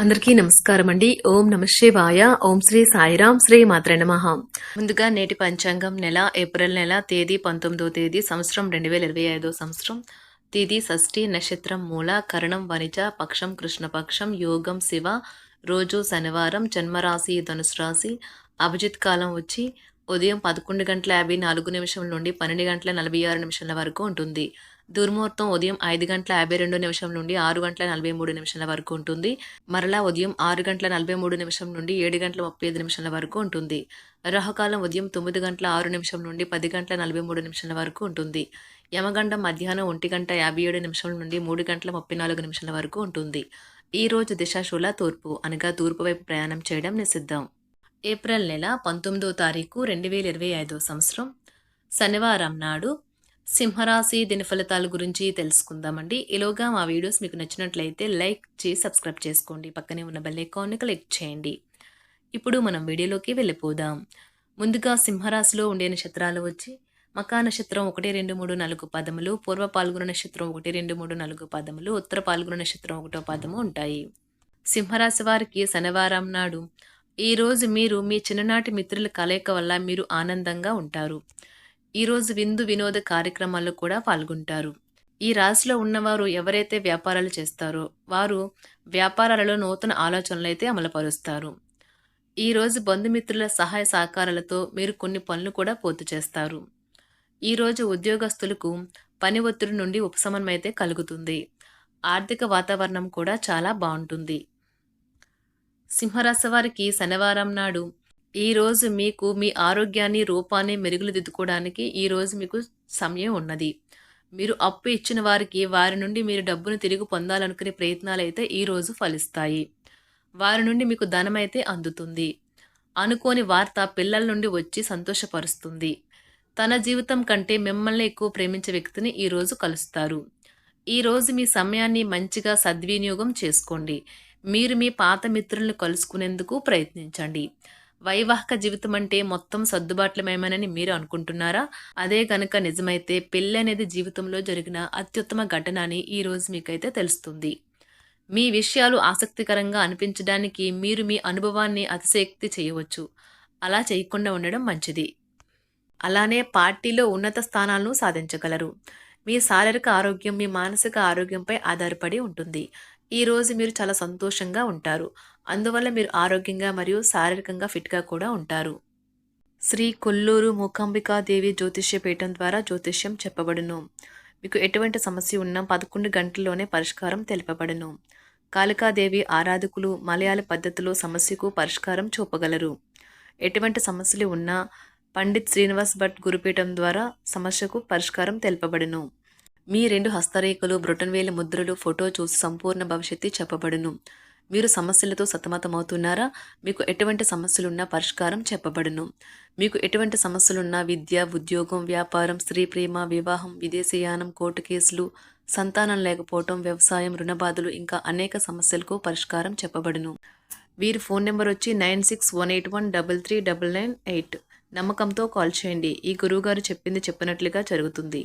అందరికీ నమస్కారం అండి. ఓం నమ శివాయ. ఓం శ్రీ సాయిరాం శ్రీ మాత్ర నమః. ముందుగా నేటి పంచాంగం నెల ఏప్రిల్ నెల తేదీ పంతొమ్మిదో తేదీ సంవత్సరం రెండు వేల ఇరవై ఐదో సంవత్సరం. తేదీ షష్ఠి నక్షత్రం మూల కరణం వనిజ పక్షం కృష్ణపక్షం యోగం శివ రోజు శనివారం జన్మరాశి ధనుసు రాశి అభిజిత్ కాలం వచ్చి ఉదయం పదకొండు గంటల యాభై నాలుగు నిమిషం నుండి పన్నెండు గంటల నలభై ఆరు నిమిషాల వరకు ఉంటుంది. దుర్ముహూర్తం ఉదయం ఐదు గంటల యాభై రెండు నిమిషం నుండి ఆరు గంటల నలభై మూడు నిమిషాల వరకు ఉంటుంది. మరలా ఉదయం ఆరు గంటల నలభై మూడు నిమిషం నుండి ఏడు గంటల ముప్పై ఐదు నిమిషాల వరకు ఉంటుంది. రహకాలం ఉదయం తొమ్మిది గంటల ఆరు నిమిషం నుండి పది గంటల నలభై మూడు నిమిషాల వరకు ఉంటుంది. యమగండం మధ్యాహ్నం ఒంటి గంట యాభై ఏడు నిమిషం నుండి మూడు గంటల ముప్పై నాలుగు నిమిషాల వరకు ఉంటుంది. ఈ రోజు దిశాశూల తూర్పు అనగా తూర్పు వైపు ప్రయాణం చేయడం నిషిద్ధం. ఏప్రిల్ నెల పంతొమ్మిదో తారీఖు రెండు వేల ఇరవై ఐదో సంవత్సరం. శనివారం నాడు సింహరాశి దిన ఫలితాల గురించి తెలుసుకుందామండి. ఈలోగా మా వీడియోస్ మీకు నచ్చినట్లయితే లైక్ చేసి సబ్స్క్రైబ్ చేసుకోండి. పక్కనే ఉన్న బెల్ ఐకాన్ని క్లిక్ చేయండి. ఇప్పుడు మనం వీడియోలోకి వెళ్ళిపోదాం. ముందుగా సింహరాశిలో ఉండే నక్షత్రాలు వచ్చి మకా నక్షత్రం ఒకటి రెండు మూడు నాలుగు పదములు పూర్వ పాల్గొన నక్షత్రం ఒకటి రెండు మూడు నాలుగు పదములు ఉత్తర పాల్గొన నక్షత్రం ఒకటో పదము ఉంటాయి. సింహరాశి వారికి శనివారం నాడు ఈరోజు మీరు మీ చిన్ననాటి మిత్రుల కలయిక వల్ల మీరు ఆనందంగా ఉంటారు. ఈరోజు విందు వినోద కార్యక్రమాల్లో కూడా పాల్గొంటారు. ఈ రాశిలో ఉన్నవారు ఎవరైతే వ్యాపారాలు చేస్తారో వారు వ్యాపారాలలో నూతన ఆలోచనలు అయితే అమలుపరుస్తారు. ఈరోజు బంధుమిత్రుల సహాయ సహకారాలతో మీరు కొన్ని పనులు కూడా పూర్తి చేస్తారు. ఈరోజు ఉద్యోగస్తులకు పని ఒత్తిడి నుండి ఉపశమనం అయితే కలుగుతుంది. ఆర్థిక వాతావరణం కూడా చాలా బాగుంటుంది. సింహరాశి వారికి శనివారం నాడు ఈరోజు మీకు మీ ఆరోగ్యాన్ని రూపాన్ని మెరుగులుదిద్దుకోవడానికి ఈరోజు మీకు సమయం ఉన్నది. మీరు అప్పు ఇచ్చిన వారికి వారి నుండి మీరు డబ్బును తిరిగి పొందాలనుకునే ప్రయత్నాలు అయితే ఈరోజు ఫలిస్తాయి. వారి నుండి మీకు ధనం అయితే అందుతుంది. అనుకోని వార్త పిల్లల నుండి వచ్చి సంతోషపరుస్తుంది. తన జీవితం కంటే మిమ్మల్ని ఎక్కువ ప్రేమించే వ్యక్తిని ఈరోజు కలుస్తారు. ఈరోజు మీ సమయాన్ని మంచిగా సద్వినియోగం చేసుకోండి. మీరు మీ పాత మిత్రులను కలుసుకునేందుకు ప్రయత్నించండి. వైవాహిక జీవితం అంటే మొత్తం సర్దుబాట్లమేమనని మీరు అనుకుంటున్నారా? అదే కనుక నిజమైతే పెళ్ళి అనేది జీవితంలో జరిగిన అత్యుత్తమ ఘటన అని ఈరోజు మీకైతే తెలుస్తుంది. మీ విషయాలు ఆసక్తికరంగా అనిపించడానికి మీరు మీ అనుభవాన్ని అతిశయక్తి చేయవచ్చు. అలా చేయకుండా ఉండడం మంచిది. అలానే పార్టీలో ఉన్నత స్థానాలను సాధించగలరు. మీ శారీరక ఆరోగ్యం మీ మానసిక ఆరోగ్యంపై ఆధారపడి ఉంటుంది. ఈరోజు మీరు చాలా సంతోషంగా ఉంటారు. అందువల్ల మీరు ఆరోగ్యంగా మరియు శారీరకంగా ఫిట్గా కూడా ఉంటారు. శ్రీ కొల్లూరు మూకాంబికాదేవి జ్యోతిష్య పీఠం ద్వారా జ్యోతిష్యం చెప్పబడును. మీకు ఎటువంటి సమస్య ఉన్నా పదకొండు గంటల్లోనే పరిష్కారం తెలుపబడును. కాళికాదేవి ఆరాధకులు మలయాళ పద్ధతిలో సమస్యకు పరిష్కారం చూపగలరు. ఎటువంటి సమస్యలు ఉన్నా పండిత్ శ్రీనివాస్ భట్ గురుపీఠం ద్వారా సమస్యకు పరిష్కారం తెలుపబడును. మీ రెండు హస్తరేఖలు బ్రొటన్వేలు ముద్రలు ఫోటో చూసి సంపూర్ణ భవిష్యత్తు చెప్పబడును. మీరు సమస్యలతో సతమతమవుతున్నారా? మీకు ఎటువంటి సమస్యలున్నా పరిష్కారం చెప్పబడును. మీకు ఎటువంటి సమస్యలున్నా విద్య ఉద్యోగం వ్యాపారం స్త్రీ ప్రేమ వివాహం విదేశీయానం కోర్టు కేసులు సంతానం లేకపోవటం వ్యవసాయం రుణబాధలు ఇంకా అనేక సమస్యలకు పరిష్కారం చెప్పబడును. వీరి ఫోన్ నెంబర్ వచ్చి nine six one eight one double three double nine eight. నమ్మకంతో కాల్ చేయండి. ఈ గురువుగారు చెప్పింది చెప్పినట్లుగా జరుగుతుంది.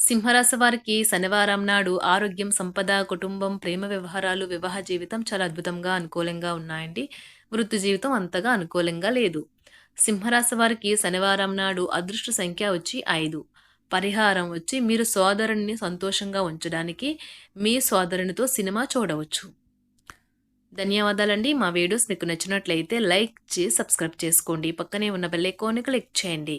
సింహరాశి వారికి శనివారం నాడు ఆరోగ్యం సంపద కుటుంబం ప్రేమ వ్యవహారాలు వివాహ జీవితం చాలా అద్భుతంగా అనుకూలంగా ఉన్నాయండి. వృత్తి జీవితం అంతగా అనుకూలంగా లేదు. సింహరాశి వారికి శనివారం నాడు అదృష్ట సంఖ్య వచ్చి ఐదు. పరిహారం వచ్చి మీరు సోదరుని సంతోషంగా ఉంచడానికి మీ సోదరునితో సినిమా చూడవచ్చు. ధన్యవాదాలండి. మా వీడియోస్ మీకు నచ్చినట్లయితే లైక్ చేసి సబ్స్క్రైబ్ చేసుకోండి. పక్కనే ఉన్న బెల్ ఐకాన్ని క్లిక్ చేయండి.